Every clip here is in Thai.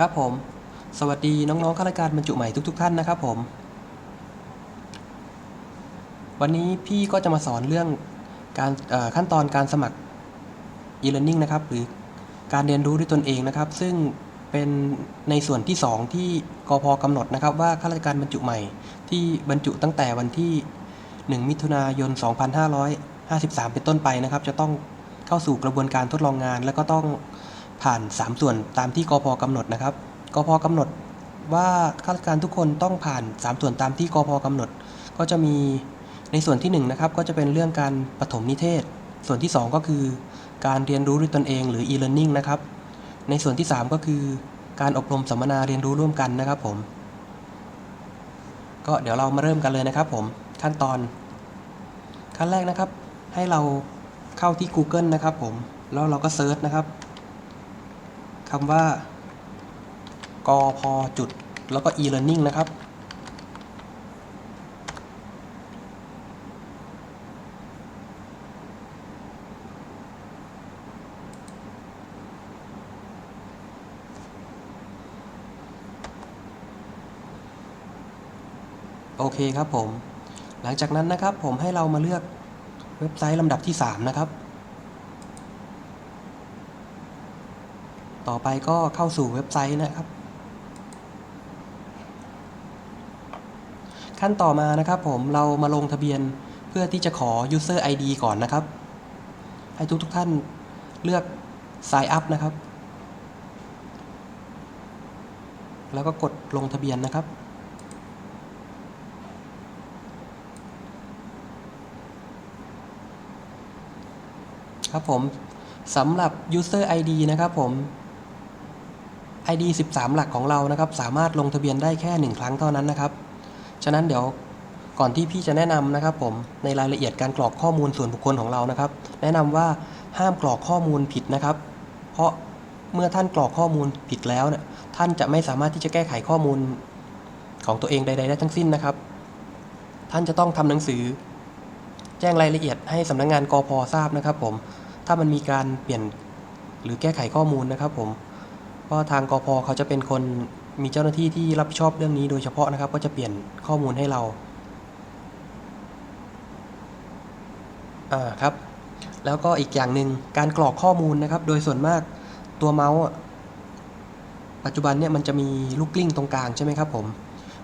ครับผม สวัสดีน้องๆข้าราชการบรรจุใหม่ทุก ๆ ท่านนะครับผม วันนี้พี่ก็จะมาสอนเรื่องการขั้นตอนการสมัคร e-learning นะครับ หรือการเรียนรู้ด้วยตนเองนะครับ ซึ่งเป็นในส่วนที่ 2 ที่กพกำหนดนะครับ ว่าข้าราชการบรรจุใหม่ ที่บรรจุตั้งแต่วันที่ 1 มิถุนายน 2553 เป็นต้นไปนะครับ จะต้องเข้าสู่กระบวนการทดลองงาน แล้วก็ต้อง ผ่าน 3 ส่วนตามที่กพกำหนดนะครับกพกำหนดว่าข้าราชการทุกคนต้องผ่าน 3 ส่วนตามที่กพกำหนด ก็จะมีในส่วนที่1นะครับก็จะเป็นเรื่องการปฐมนิเทศ ส่วนที่ 2 ก็คือ การเรียนรู้ด้วยตนเองหรือ e-learning นะครับ ในส่วนที่ 3 ก็คือ การอบรมสัมมนาเรียนรู้ร่วมกันนะครับผม ก็เดี๋ยวเรามาเริ่มกันเลยนะครับผมขั้นตอน ขั้นแรกนะครับ ให้เราเข้าที่ Google นะครับผมแล้วเราก็เซิร์ชนะครับ คำว่ากพจุดแล้วก็ e-learning นะครับ โอเคครับผม หลังจากนั้นนะครับผมให้เรามาเลือกเว็บไซต์ลำดับที่ 3 นะครับ ต่อไปก็เข้าสู่เว็บไซต์นะครับ ขั้นต่อมานะครับผมเรามาลงทะเบียนเพื่อที่จะขอ user ID ก่อนนะครับ ให้ทุกๆทท่านเลือก sign up นะครับ แล้วก็กดลงทะเบียนนะครับครับผมสำหรับ user ID นะครับผม ID 13 หลักของเรานะครับ สามารถลงทะเบียนได้แค่ 1 ครั้งเท่านั้นนะครับ ฉะนั้นเดี๋ยวก่อนที่พี่จะแนะนำนะครับผมในรายละเอียดการกรอกข้อมูลส่วนบุคคลของเรานะครับ แนะนำว่าห้ามกรอกข้อมูลผิดนะครับ เพราะเมื่อท่านกรอกข้อมูลผิดแล้วเนี่ยท่านจะไม่สามารถที่จะแก้ไขข้อมูลของตัวเองใด ๆ ได้ทั้งสิ้นนะครับ ท่านจะต้องทำหนังสือ แจ้งรายละเอียดให้สำนักงงานกอพทราบนะครับ ผมถ้ามันมีการเปลี่ยนหรือแก้ไขข้อมูลนะครับผม เพราะทางกพเขาจะเป็นคนมีเจ้าหน้าที่ที่รับผิดชอบเรื่องนี้โดยเฉพาะนะครับ ก็จะเปลี่ยนข้อมูลให้เราอ่าครับ แล้วก็อีกอย่างหนึ่งการกรอกข้อมูลนะครับ โดยส่วนมากตัวเมาส์ปัจจุบันเนี่ยมันจะมีลูกกลิ้งตรงกลางใช่ไหมครับผม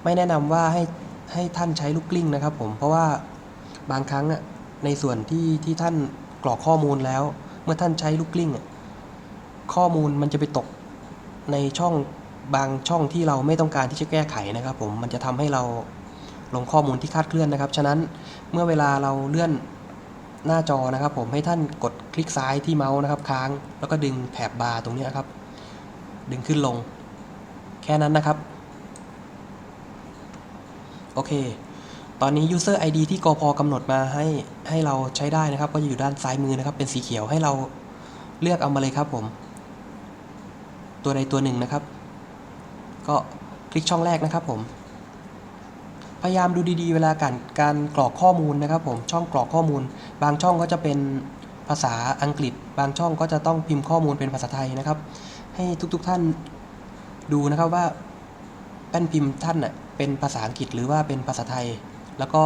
ไม่แนะนำว่าให้ให้ท่านใช้ลูกกลิ้งนะครับ ผมเพราะว่าบางครั้งในส่วนที่ที่ท่านกรอกข้อมูลแล้ว เมื่อท่านใช้ลูกกลิ้งข้อมูลมันจะไปตก ในช่องบางช่องที่เราไม่ต้องการที่จะแก้ไขนะครับ ผมมันจะทำให้เราลงข้อมูลที่คาดเคลื่อนนะครับ ฉะนั้นเมื่อเวลาเราเลื่อนหน้าจอนะครับ ผมให้ท่านกดคลิกซ้ายที่เมาส์นะครับค้าง แล้วก็ดึงแถบบาร์ตรงนี้ครับ ดึงขึ้นลง แค่นั้นนะครับ โอเค ตอนนี้ user ID ที่กพกำหนดมาให้ให้เราใช้ได้นะครับ ก็จะอยู่ด้านซ้ายมือนะครับ เป็นสีเขียวให้เราเลือกเอามาเลยครับผม ตัวใดตัวหนึ่งนะครับ ก็คลิกช่องแรกนะครับผม พยายามดูดีๆ เวลาการการกรอกข้อมูลนะครับผมช่องกรอกข้อมูล บางช่องก็จะเป็นภาษาอังกฤษ บางช่องก็จะต้องพิมพ์ข้อมูลเป็นภาษาไทยนะครับ ให้ทุกๆท่านดูนะครับว่าแป้นพิมพ์ท่านน่ะเป็นภาษาอังกฤษหรือว่าเป็นภาษาไทย แล้วก็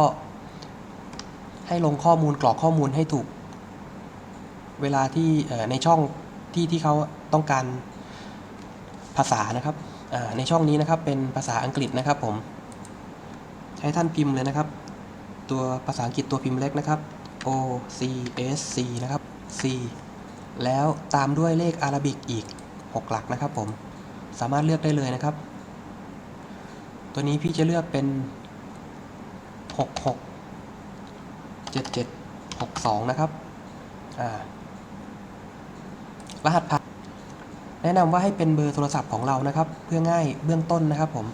ให้ลงข้อมูลกรอกข้อมูลให้ถูก เวลาที่ในช่องที่ที่เขาต้องการ ภาษานะครับในช่องนี้นะครับเป็นภาษาอังกฤษนะครับผมให้ท่านพิมพ์เลยนะครับ ตัวภาษาอังกฤษตัวพิมพ์เล็กนะครับ O C S C นะครับ C แล้วตามด้วยเลขอารบิกอีก 6 หลักนะครับผมสามารถเลือกได้เลยนะครับ ตัวนี้พี่จะเลือกเป็น 66 77 62 นะครับ อ่ารหัสผ่าน แนะนำว่าให้เป็นเบอร์โทรศัพท์ของเรานะครับ เพื่อง่ายเบื้องต้นนะครับผม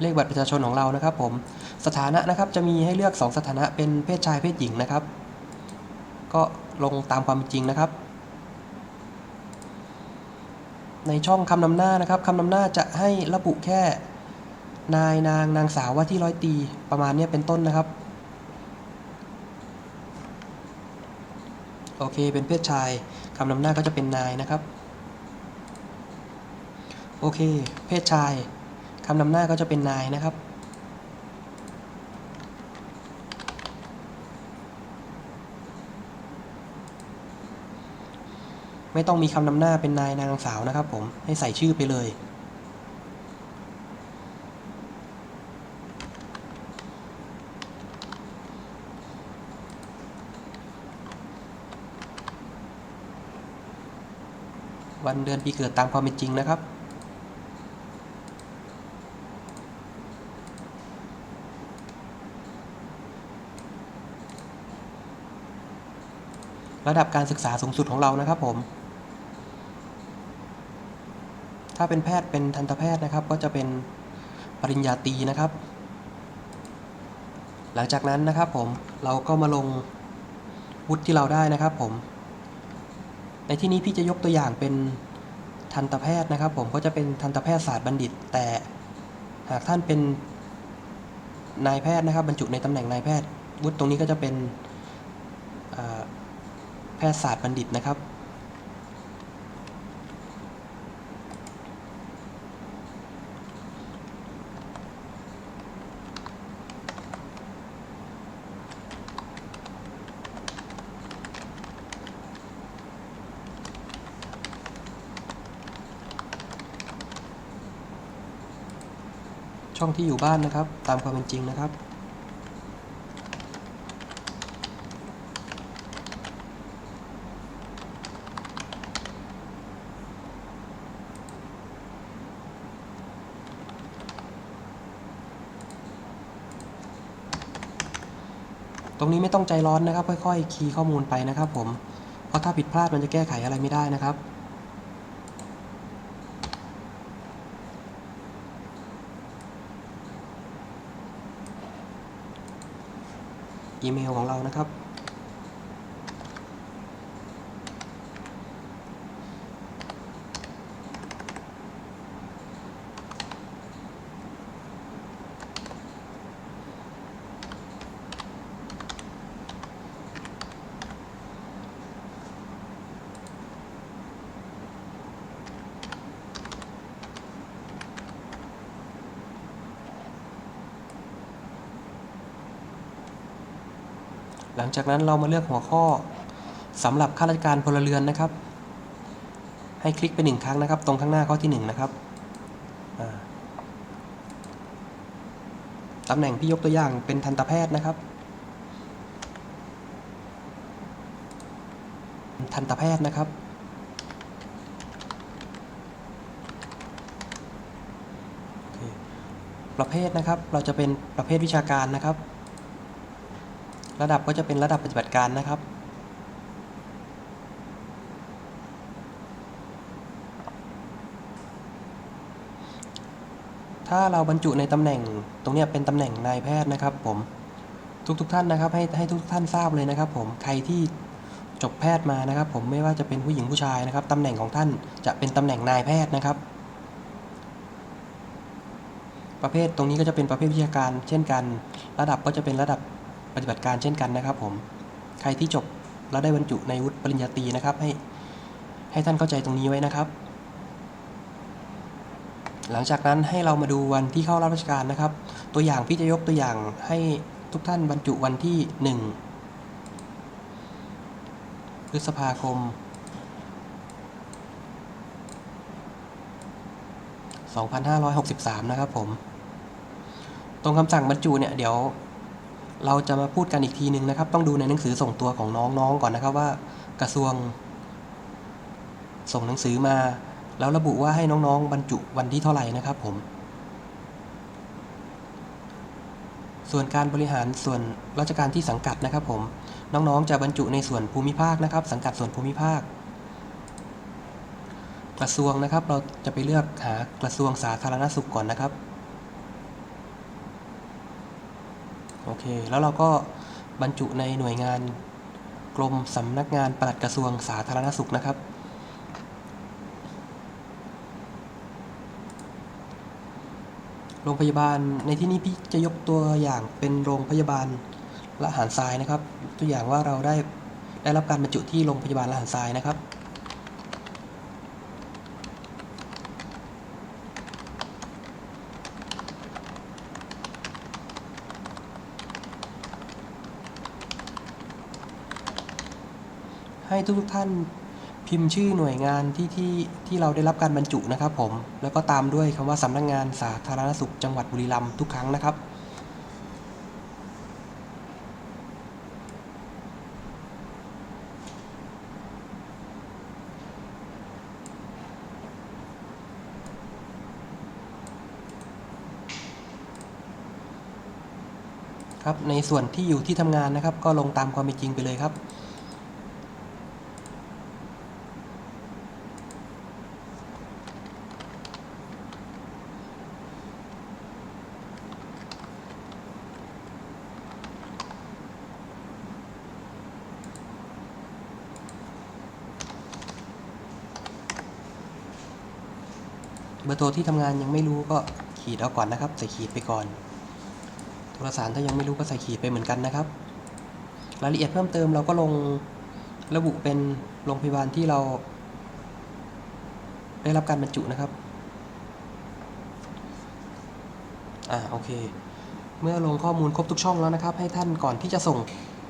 เลขบัตรประชาชนของเรานะครับผม สถานะนะครับจะมีให้เลือก 2 สถานะเป็นเพศชายเพศหญิงนะครับ ก็ลงตามความเป็นจริงนะครับ ในช่องคำนำหน้านะครับคำนำหน้าจะให้ระบุแค่ นายนางนางสาวว่าที่ร้อยตีประมาณนี้เป็นต้นนะครับ โอเคเป็นเพศชายคำนำหน้าก็จะเป็นนายนะครับ โอเค เพศชายคำนำหน้าก็จะเป็นนายนะครับ ไม่ต้องมีคำนำหน้าเป็นนายนางสาวนะครับผม ให้ใส่ชื่อไปเลย วันเดือนปีเกิดตามความเป็นจริงนะครับระดับการศึกษาสูงสุดของเรานะครับผม ถ้าเป็นแพทย์เป็นทันตแพทย์นะครับ ก็จะเป็นปริญญาตรีนะครับ หลังจากนั้นนะครับผมเราก็มาลงวุฒิที่เราได้นะครับผม ในที่นี้พี่จะยกตัวอย่างเป็นทันตแพทย์นะครับ ผมก็จะเป็นทันตแพทยศาสตร์บัณฑิต แต่หากท่านเป็นนายแพทย์นะครับ บรรจุในตำแหน่งนายแพทย์วุฒิตรงนี้ก็จะเป็นแพทยศาสตร์บัณฑิตนะครับ ช่องที่อยู่บ้านนะครับ ตามความเป็นจริงนะครับ ตรงนี้ไม่ต้องใจร้อนนะครับ ค่อยๆ คีย์ข้อมูลไปนะครับผม เพราะถ้าผิดพลาดมันจะแก้ไขอะไรไม่ได้นะครับ อีเมลของเรานะครับ จากนั้นเรามาเลือกหัวข้อสำหรับข้าราชการพลเรือนนะครับ ให้คลิกไปหนึ่งครั้งนะครับ ตรงข้างหน้าข้อที่หนึ่งนะครับตำแหน่งที่ยกตัวอย่างเป็นทันตแพทย์นะครับ ทันตแพทย์นะครับ ประเภทนะครับ เราจะเป็นประเภทวิชาการนะครับ ระดับก็จะเป็นระดับปฏิบัติการนะครับ ถ้าเราบรรจุในตำแหน่งตรงนี้เป็นตำแหน่งนายแพทย์นะครับผมทุกๆทท่านนะครับให้ให้ทุกท่านทราบเลยนะครับ ผมใครที่จบแพทย์มานะครับ ผมไม่ว่าจะเป็นผู้หญิงผู้ชายนะครับตำแหน่งของท่านจะเป็นตำแหน่งนายแพทย์นะครับ ประเภทตรงนี้ก็จะเป็นประเภทวิชาการ เช่นกัน ระดับก็จะเป็นระดับ ปฏิบัติการเช่นกันนะครับผม ใครที่จบแล้วได้บรรจุในวุฒิปริญญาตรีนะครับ ให้ให้ท่านเข้าใจตรงนี้ไว้นะครับ หลังจากนั้นให้เรามาดูวันที่เข้ารับราชการนะครับ ตัวอย่างพี่จะยกตัวอย่างให้ทุกท่านบรรจุวันที่ 1 พฤษภาคม 2563 นะครับผม ตรงคำสั่งบรรจุเนี่ยเดี๋ยว เราจะมาพูดกันอีกทีหนึ่งนะครับ ต้องดูในหนังสือส่งตัวของน้องๆก่อนนะครับว่ากระทรวง ส่งหนังสือมา แล้วระบุว่าให้น้องๆ บรรจุวันที่เท่าไหร่นะครับผม ส่วนการบริหารส่วนราชการที่สังกัดนะครับ ผมน้องๆ จะบรรจุในส่วนภูมิภาคนะครับ สังกัดส่วนภูมิภาค กระทรวงนะครับ เราจะไปเลือกหากระทรวงสาธารณสุขก่อนนะครับ โอเค แล้วเราก็บรรจุในหน่วยงานกรมสำนักงานปลัดกระทรวงสาธารณสุขนะครับ โรงพยาบาลในที่นี้พี่จะยกตัวอย่างเป็นโรงพยาบาลละหานทรายนะครับ ตัวอย่างว่าเราได้ได้รับการบรรจุที่โรงพยาบาลละหานทรายนะครับ ทุกท่านพิมพ์ชื่อหน่วยงานที่ที่ที่เราได้รับการบรรจุนะครับผม แล้วก็ตามด้วยคำว่าสำนักงงานสาธารณสุขจังหวัดบุรีรัมย์ทุกครั้งนะครับ ครับในส่วนที่อยู่ที่ทำงานนะครับ ก็ลงตามความเป็นจริงไปเลยครับ เบอร์โทรที่ทำงานยังไม่รู้ก็ขีดเอาก่อนนะครับ ใส่ขีดไปก่อนโทรสารถ้ายังไม่รู้ก็ใส่ขีดไปเหมือนกันนะครับ รายละเอียดเพิ่มเติมเราก็ลงระบุเป็นโรงพยาบาลที่เรา ได้รับการบรรจุนะครับ อ่าโอเค เมื่อลงข้อมูลครบทุกช่องแล้วนะครับ ให้ท่านก่อนที่จะส่ง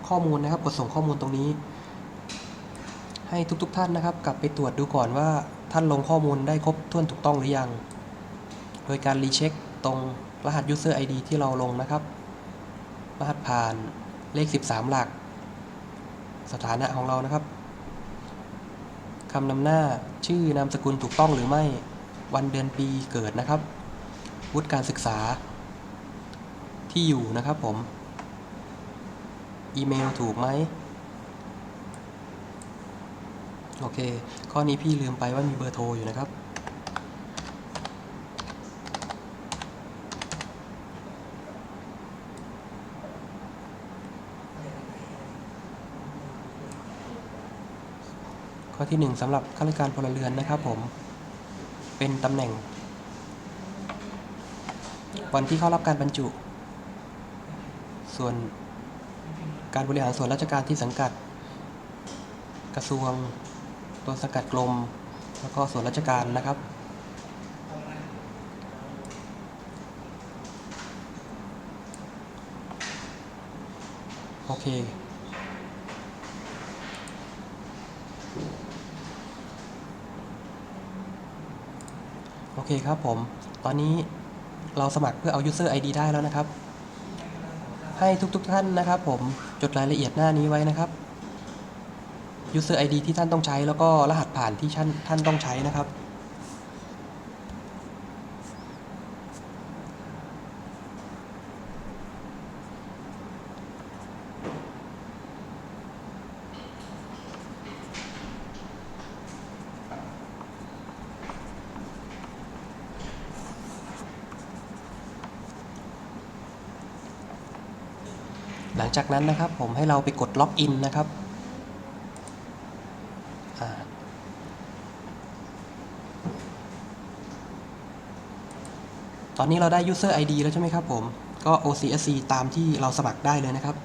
ข้อมูลนะครับ กดส่งข้อมูลตรงนี้ ให้ทุกๆทท่านนะครับ กลับไปตรวจดูก่อนว่าท่านลงข้อมูลได้ครบถ้วนถูกต้องหรือยัง โดยการรีเช็คตรงรหัส User ID ที่เราลงนะครับ รหัสผ่านเลข 13 หลัก สถานะของเรานะครับคำนำหน้าชื่อนามสกุลถูกต้องหรือไม่ วันเดือนปีเกิดนะครับ วุฒิการศึกษา ที่อยู่นะครับผม อีเมลถูกไหม โอเค ข้อนี้พี่ลืมไปว่ามีเบอร์โทรอยู่นะครับ ข้อที่ 1สำหรับข้าราชการพลเรือนนะครับผม เป็นตำแหน่ง วันที่เข้ารับการบรรจุ ส่วนการบริหารส่วนราชการที่สังกัด กระทรวง ตัวสกัดกรมแล้วก็ส่วนราชการนะครับ โอเค โอเคครับผม ตอนนี้เราสมัครเพื่อเอา user ID ได้แล้วนะครับ ให้ทุกๆทท่านนะครับผมจดรายละเอียดหน้านี้ไว้นะครับ user ID ที่ท่านต้องใช้ แล้วก็รหัสผ่านที่ท่านท่านต้องใช้นะครับ หลังจากนั้นนะครับผมให้เราไปกดล็อกอินนะครับ ตอนนี้เราได้ user ID แล้วใช่ไหมครับผม ก็ OCSC ตามที่เราสมัครได้เลยนะครับ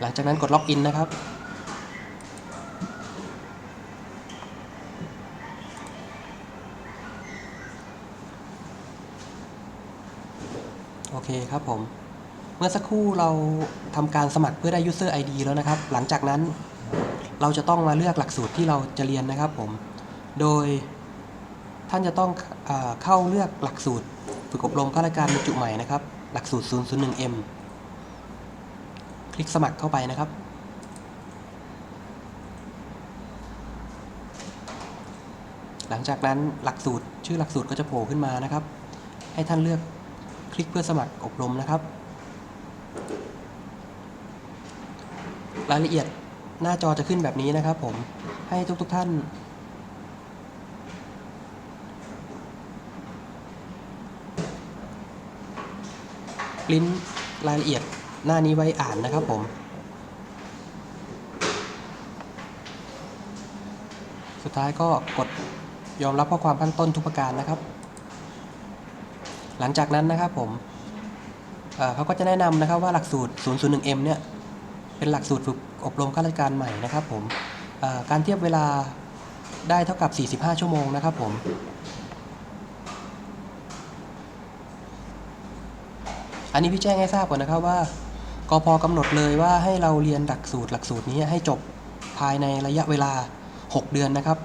หลังจากนั้นกดล็อกอินนะครับโอเคครับผม เมื่อสักครู่เราทำการสมัครเพื่อได้ User ID แล้วนะครับ หลังจากนั้นเราจะต้องมาเลือกหลักสูตรที่เราจะเรียนนะครับผม โดยท่านจะต้องเอเข้าเลือกหลักสูตร ฝึกอบรมข้าราชการบรรจุใหม่นะครับ หลักสูตร 001M คลิกสมัครเข้าไปนะครับ หลังจากนั้นหลักสูตรชื่อหลักสูตรก็จะโผล่ขึ้นมานะครับ ให้ท่านเลือกคลิกเพื่อสมัครอบรมนะครับ รายละเอียดหน้าจอจะขึ้นแบบนี้นะครับผมให้ทุกๆทท่านปริ้นรายละเอียดหน้านี้ไว้อ่านนะครับผมสุดท้ายก็กดยอมรับข้อความข้างต้นทุกประการนะครับ หลังจากนั้นนะครับผมเขาก็จะแนะนำนะครับว่าหลักสูตร 001M เนี่ย เป็นหลักสูตรฝึกอบรมข้าราชการใหม่นะครับผมการเทียบเวลาได้เท่ากับ 45 ชั่วโมงนะครับผมอันนี้พี่แจ้งให้ทราบก่อนนะครับว่ากพกำหนดเลยว่าให้เราเรียนหลักสูตรหลักสูตรนี้ให้จบภายในระยะเวลา 6 เดือนนะครับ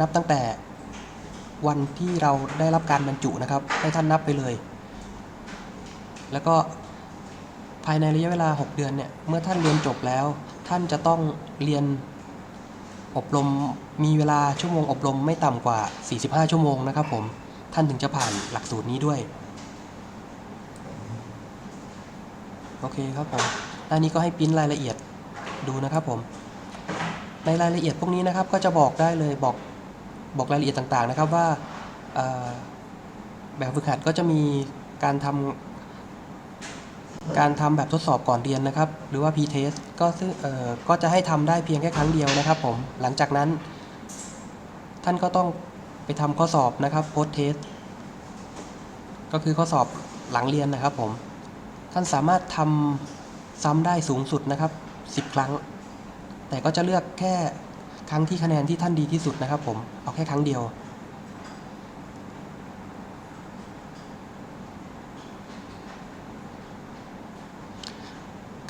นับตั้งแต่วันที่เราได้รับการบรรจุนะครับ ให้ท่านนับไปเลย แล้วก็ ภายในระยะเวลา 6 เดือนเนี่ย เมื่อท่านเรียนจบแล้ว ท่านจะต้องเรียนอบรม มีเวลาชั่วโมงอบรมไม่ต่ำกว่า 45 ชั่วโมงนะครับผม ท่านถึงจะผ่านหลักสูตรนี้ด้วย โอเคครับผมด้านนี้ก็ให้ปริ้นรายละเอียดดูนะครับผม ในรายละเอียดพวกนี้นะครับ ก็จะบอกได้เลยบอกบอกรายละเอียดต่างๆนะครับว่าแบบฝึกหัดก็จะมีการทำ การทำแบบทดสอบก่อนเรียนนะครับ หรือว่า p-test ก็ซึ่งเอ่อก็จะให้ทำได้เพียงแค่ครั้งเดียวนะครับผม หลังจากนั้น ท่านก็ต้องไปทำข้อสอบนะครับ post test ก็คือข้อสอบหลังเรียนนะครับผม ท่านสามารถทำซ้ำได้สูงสุดนะครับ 10 ครั้ง แต่ก็จะเลือกแค่ครั้งที่คะแนนที่ท่านดีที่สุดนะครับผม เอาแค่ครั้งเดียว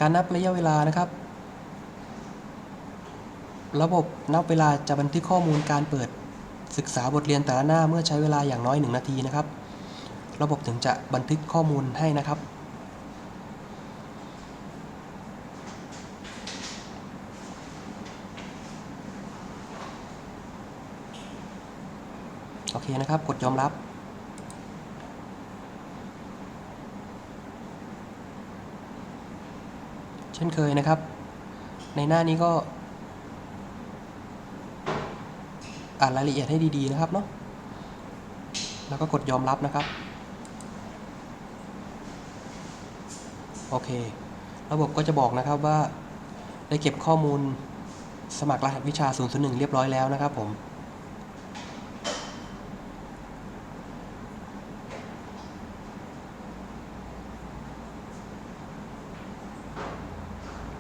การนับระยะเวลานะครับ ระบบนับเวลาจะบันทึกข้อมูลการเปิดศึกษาบทเรียนแต่ละหน้าเมื่อใช้เวลาอย่างน้อย 1 นาทีนะครับ ระบบถึงจะบันทึกข้อมูลให้นะครับ โอเคนะครับ กดยอมรับ ช่นเคยนะครับ ในหน้านี้ก็ อ่านรายละเอียดให้ดี ๆ นะครับเนาะแล้วก็กดยอมรับนะครับ โอเค ระบบก็จะบอกนะครับว่า ได้เก็บข้อมูลสมัครรหัสวิชา 001 เรียบร้อยแล้วนะครับผม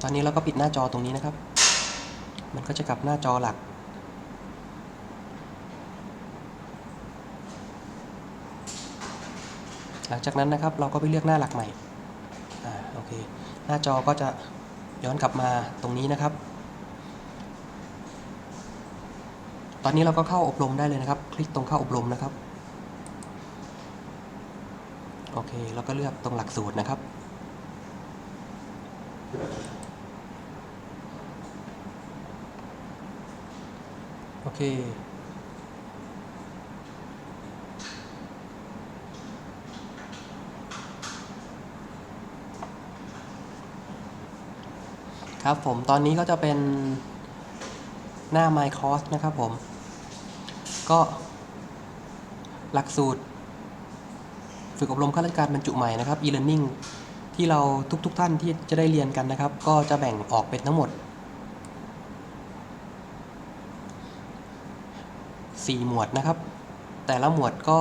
ตอนนี้เราก็ปิดหน้าจอตรงนี้นะครับ มันก็จะกลับหน้าจอหลัก หลังจากนั้นนะครับเราก็ไปเลือกหน้าหลักใหม่ อ่า โอเค หน้าจอก็จะย้อนกลับมาตรงนี้นะครับ ตอนนี้เราก็เข้าอบรมได้เลยนะครับ คลิกตรงเข้าอบรมนะครับ โอเค แล้วก็เลือกตรงหลักสูตรนะครับ โอเค ครับผมตอนนี้ก็จะเป็นหน้า My Course นะครับผม ก็หลักสูตร ฝึกอบรมข้าราชการบรรจุใหม่นะครับ e-learning ที่เราทุกๆทท่านที่จะได้เรียนกันนะครับ ก็จะแบ่งออกเป็นทั้งหมด 4 หมวดนะครับ แต่ละหมวดก็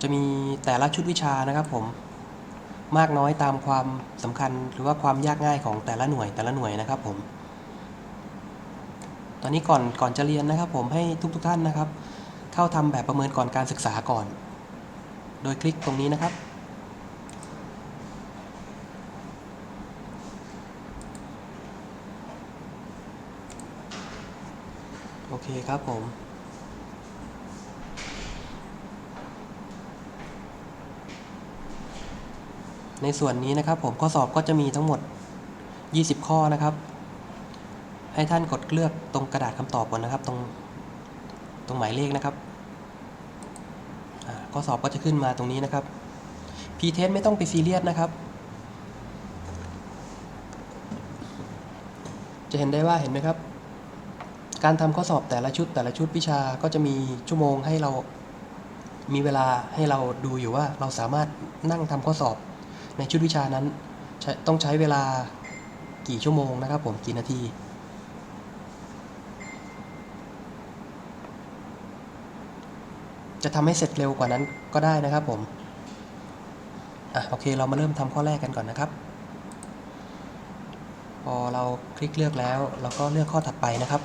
จะมีแต่ละชุดวิชานะครับผมมากน้อยตามความสำคัญหรือว่าความยากง่ายของแต่ละหน่วยแต่ละหน่วยนะครับผม ตอนนี้ก่อนก่อนจะเรียนนะครับ ผมให้ทุกๆทท่านนะครับ เข้าทำแบบประเมินก่อนการศึกษาก่อน โดยคลิกตรงนี้นะครับ โอเคครับผม ในส่วนนี้นะครับผมข้อสอบก็จะมีทั้งหมด 20 ข้อนะครับ ให้ท่านกดเลือกตรงกระดาษคำตอบก่อนนะครับ ตรงตรงหมายเลขนะครับข้อสอบก็จะขึ้นมาตรงนี้นะครับพีเทสไม่ต้องไปซีเรียสนะครับ จะเห็นได้ว่าเห็นไหมครับ การทำข้อสอบแต่ละชุดแต่ละชุดวิชาก็จะมีชั่วโมงให้เรามีเวลาให้เราดูอยู่ว่าเราสามารถนั่งทำข้อสอบ ในชุดวิชานั้นต้องใช้เวลากี่ชั่วโมงนะครับผมกี่นาทีจะทำให้เสร็จเร็วกว่านั้นก็ได้นะครับผม อะโอเคเรามาเริ่มทำข้อแรกกันก่อนนะครับ พอเราคลิกเลือกแล้ว เราก็เลือกข้อถัดไปนะครับ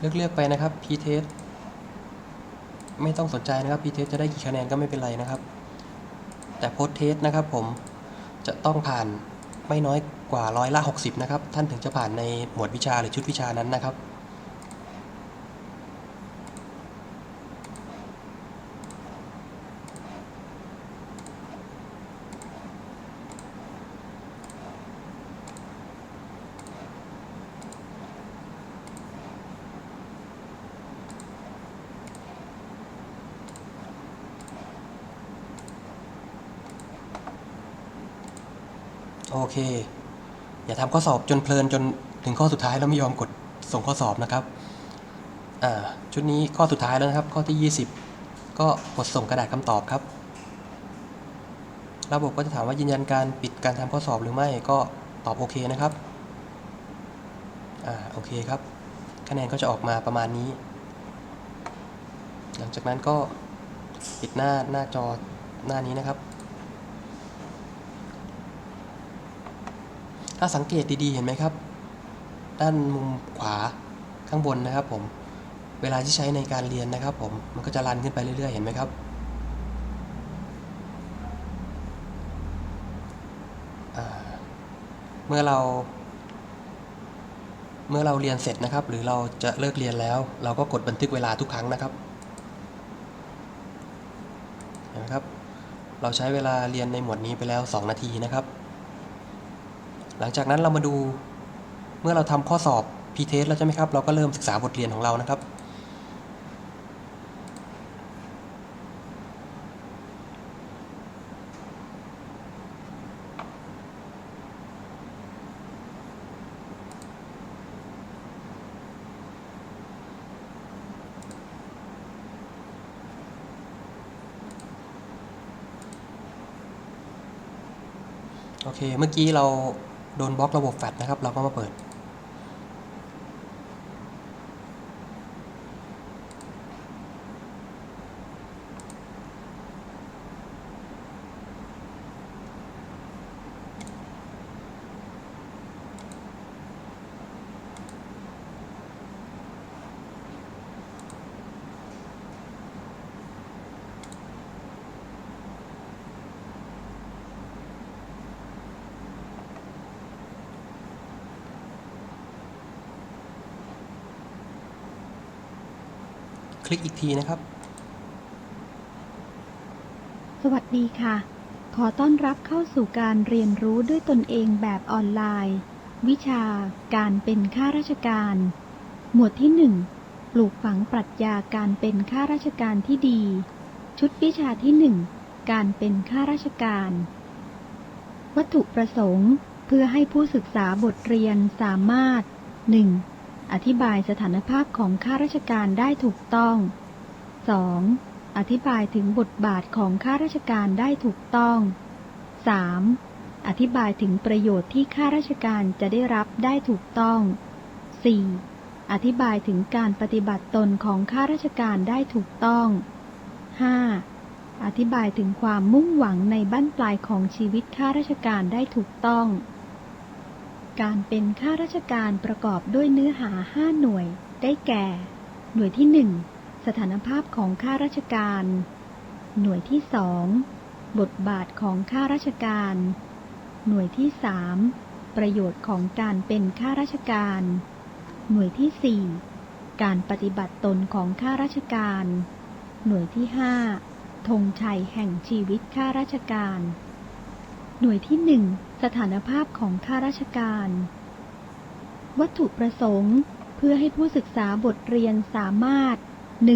เลือกเลือกไปนะครับ p-test ไม่ต้องสนใจนะครับ p-test จะได้กี่คะแนนก็ไม่เป็นไรนะครับ แต่ post-test นะครับผมจะต้องผ่านไม่น้อยกว่าร้อยละ60 นะครับ ท่านถึงจะผ่านในหมวดวิชาหรือชุดวิชานั้นนะครับ โอเค อย่าทำข้อสอบจนเพลินจนถึงข้อสุดท้ายแล้วไม่ยอมกดส่งข้อสอบนะครับอ่าชุดนี้ข้อสุดท้ายแล้วนะครับ ข้อที่ 20 ก็กดส่งกระดาษคำตอบครับ ระบบก็จะถามว่ายืนยันการปิดการทำข้อสอบหรือไม่ก็ตอบโอเคนะครับอ่าโอเคครับ คะแนนก็จะออกมาประมาณนี้ หลังจากนั้นก็ปิดหน้าหน้าจอหน้านี้นะครับ ถ้าสังเกตดีๆเห็นไหมครับ ด้านมุมขวาข้างบนนะครับผม เวลาที่ใช้ในการเรียนนะครับผม มันก็จะรันขึ้นไปเรื่อยๆ เห็นไหมครับ เมื่อเรา เมื่อเราเรียนเสร็จนะครับ หรือเราจะเลิกเรียนแล้ว เราก็กดบันทึกเวลาทุกครั้งนะครับ เห็นไหมครับ เราใช้เวลาเรียนในหมวดนี้ไปแล้ว 2 นาทีนะครับ หลังจากนั้นเรามาดูเมื่อเราทำข้อสอบ p-test แล้วใช่ไหมครับ เราก็เริ่มศึกษาบทเรียนของเรานะครับ โอเค เมื่อกี้เรา โดนบล็อกระบบแฟตนะครับ เราก็มาเปิด ลิกอีกทีนะครับ สวัสดีค่ะ ขอต้อนรับเข้าสู่การเรียนรู้ด้วยตนเองแบบออนไลน์ วิชาการเป็นข้าราชการ หมวดที่ 1 ปลูกฝังปรัชญาการเป็นข้าราชการที่ดี ชุดวิชาที่ 1 การเป็นข้าราชการ วัตถุประสงค์เพื่อให้ผู้ศึกษาบทเรียนสามารถ 1. อธิบายสถานภาพของข้าราชการได้ถูกต้อง 2. อธิบายถึงบทบาทของข้าราชการได้ถูกต้อง 3. อธิบายถึงประโยชน์ที่ข้าราชการจะได้รับได้ถูกต้อง 4. อธิบายถึงการปฏิบัติตนของข้าราชการได้ถูกต้อง 5. อธิบายถึงความมุ่งหวังในบั้นปลายของชีวิตข้าราชการได้ถูกต้อง การเป็นข้าราชการประกอบด้วยเนื้อหา 5 หน่วย ได้แก่ หน่วยที่ 1 สถานภาพของข้าราชการ หน่วยที่ 2 บทบาทของข้าราชการ หน่วยที่ 3 ประโยชน์ของการเป็นข้าราชการ หน่วยที่ 4 การปฏิบัติตนของข้าราชการ หน่วยที่ 5ธงชัยแห่งชีวิตข้าราชการ หน่วยที่ 1 สถานภาพของข้าราชการ วัตถุประสงค์เพื่อให้ผู้ศึกษาบทเรียนสามารถ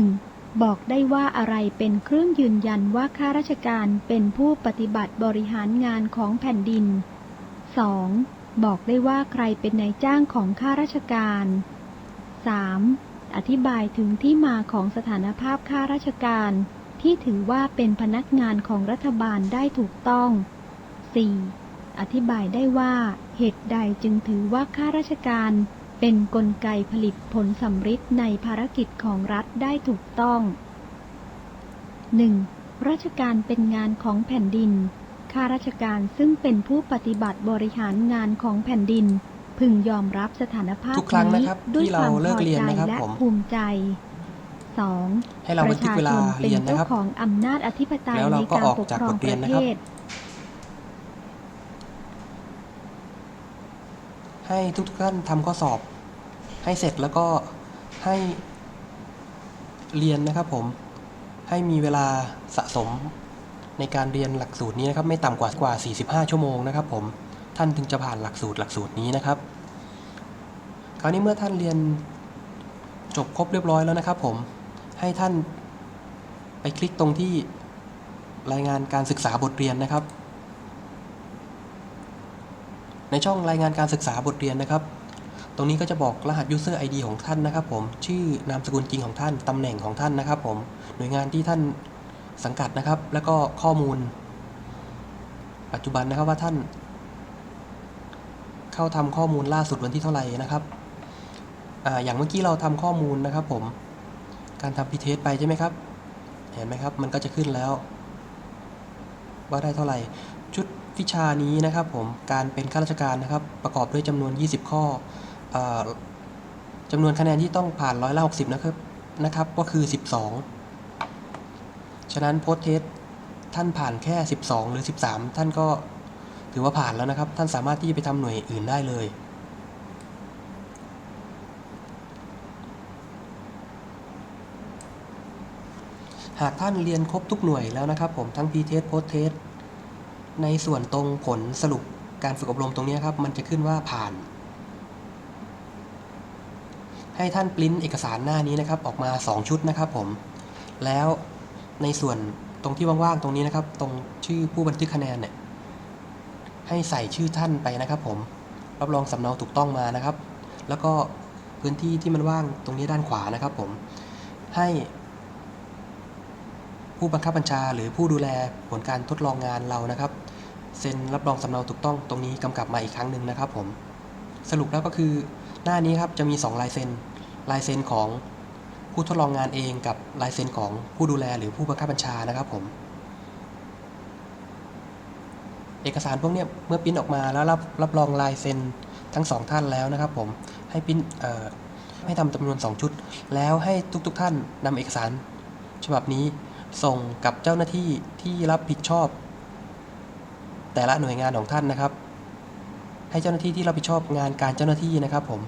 1. บอกได้ว่าอะไรเป็นเครื่องยืนยันว่าข้าราชการเป็นผู้ปฏิบัติบริหารงานของแผ่นดิน 2. บอกได้ว่าใครเป็นนายจ้างของข้าราชการ 3. อธิบายถึงที่มาของสถานภาพข้าราชการ ที่ถือว่าเป็นพนักงานของรัฐบาลได้ถูกต้อง 4. อธิบายได้ว่าเหตุใดจึงถือว่าข้าราชการ เป็นนกลไกผลิตผลสำฤทธิ์ในภารกิจของรัฐได้ถูกต้อง 1. ราชการเป็นงานของแผ่นดิน ข้าราชการซึ่งเป็นผู้ปฏิบัติบริหารงานของแผ่นดิน พึงยอมรับสถานภาพทุกครั้งนี้นะครับด้วยที่คเราวามเลิพกอเรียนใจนะครับและผมภูมิใจ 2. ให้เราบันทึกเวลาเรียนนะครับปชาชเป็นเจ้าของอำนาจอธิปไตยแล้วในเราก็การออกปกจากครอบงทปเรียนระนะเทครับศ ให้ทุกท่านทำข้อสอบ ให้เสร็จแล้วก็ให้เรียนนะครับผม ให้มีเวลาสะสมในการเรียนหลักสูตรนี้นะครับ ไม่ต่ำกว่ากว่า 45 ชั่วโมงนะครับผม ท่านถึงจะผ่านหลักสูตรหลักสูตรนี้นะครับ คราวนี้เมื่อท่านเรียนจบครบเรียบร้อยแล้วนะครับ ผม ให้ท่านไปคลิกตรงที่รายงานการศึกษาบทเรียนนะครับ ในช่องรายงานการศึกษาบทเรียนนะครับ ตรงนี้ก็จะบอกรหัส user ID ของท่านนะครับผม ชื่อนามสกุลจริงของท่าน ตำแหน่งของท่านนะครับผม หน่วยงานที่ท่านสังกัดนะครับ แล้วก็ข้อมูล ปัจจุบันนะครับว่าท่าน เข้าทำข้อมูลล่าสุดวันที่เท่าไหร่นะครับออย่างเมื่อกี้เราทำข้อมูลนะครับผม การทำพีเทสไปใช่ไหมครับ เห็นไหมครับ มันก็จะขึ้นแล้ว ว่าได้เท่าไหร่ ชุด วิชานี้นะครับผมการเป็นข้าราชการนะครับ ประกอบด้วยจำนวน 20 ข้อออจำนวนคะแนนที่ต้องผ่านร้อยละ60 นะครับนะครับ ก็คือ 12 ฉะนั้นโพสเทสท่านผ่านแค่ 12 หรือ 13 ท่านก็ถือว่าผ่านแล้วนะครับ ท่านสามารถที่จะไปทำหน่วยอื่นได้เลยหากท่านเรียนครบทุกหน่วยแล้วนะครับผมทั้ง P-Test Post-Test ในส่วนตรงผลสรุปการฝึกอบรมตรงนี้ครับ มันจะขึ้นว่าผ่าน ให้ท่านปริ้นเอกสารหน้านี้นะครับ ออกมา 2 ชุดนะครับผม แล้วในส่วนตรงที่ว่างๆตรงนี้นะครับ ตรงชื่อผู้บันทึกคะแนนเนี่ยให้ใส่ชื่อท่านไปนะครับ ผมรับรองสำเนาถูกต้องมานะครับ แล้วก็พื้นที่ที่มันว่างตรงนี้ด้านขวานะครับ ผมให้ ผู้บังคับบัญชาหรือผู้ดูแลผลการทดลองงานเรานะครับเซ็นรับรองสำเนาถูกต้องตรงนี้กำกับมาอีกครั้งหนึ่งนะครับผมสรุปแล้วก็คือหน้านี้ครับจะมี 2 ลายเซ็นลายเซ็นของผู้ทดลองงานเองกับลายเซ็นของผู้ดูแลหรือผู้บังคับบัญชานะครับผม เอกสารพวกนี้เมื่อปริ้นออกมาแล้วรับรับรองลายเซ็นทั้งสองท่านแล้วนะครับผมให้ปริ้นเอ่อให้ทำจำนวน 2 ชุด แล้วให้ทุกๆทท่านนำเอกสาร ฉบับนี้ ส่งกับเจ้าหน้าที่ที่รับผิดชอบ แต่ละหน่วยงานของท่านนะครับ ให้เจ้าหน้าที่ที่รับผิดชอบงานการเจ้าหน้าที่นะครับ ผม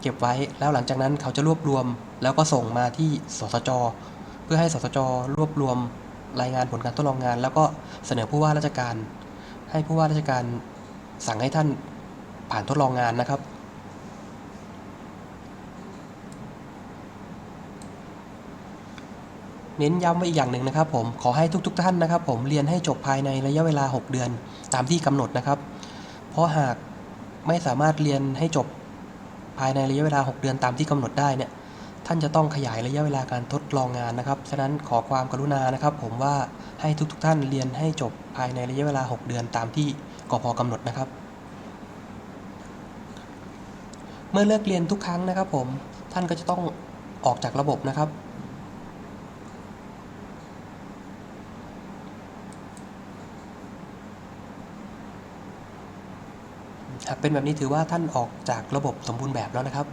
เก็บไว้แล้วหลังจากนั้นเขาจะรวบรวม แล้วก็ส่งมาที่สสจเพื่อให้สสจรวบรวมรายงานผลการทดลองงาน แล้วก็เสนอผู้ว่าราชการ ให้ผู้ว่าราชการสั่งให้ท่านผ่านทดลองงานนะครับ เน้นย้ำไว้อีกอย่างหนึ่งนะครับผมขอให้ทุก ๆ ท่านนะครับ ผมเรียนให้จบภายในระยะเวลา 6 เดือนตามที่กำหนดนะครับ เพราะหากไม่สามารถเรียนให้จบภายในระยะเวลา 6 เดือนตามที่กำหนดได้เนี่ยท่านจะต้องขยายระยะเวลาการทดลองงานนะครับฉะนั้นขอความกรุณานะครับ ผมว่าให้ทุกๆท่านเรียนให้จบภายในระยะเวลา 6 เดือนตามที่กพกำหนดนะครับ เมื่อเลิกเรียนทุกครั้งนะครับ ผมท่านก็จะต้องออกจากระบบนะครับ หาก เป็นแบบนี้ถือว่าท่านออกจากระบบสมบูรณ์แบบแล้วนะครับ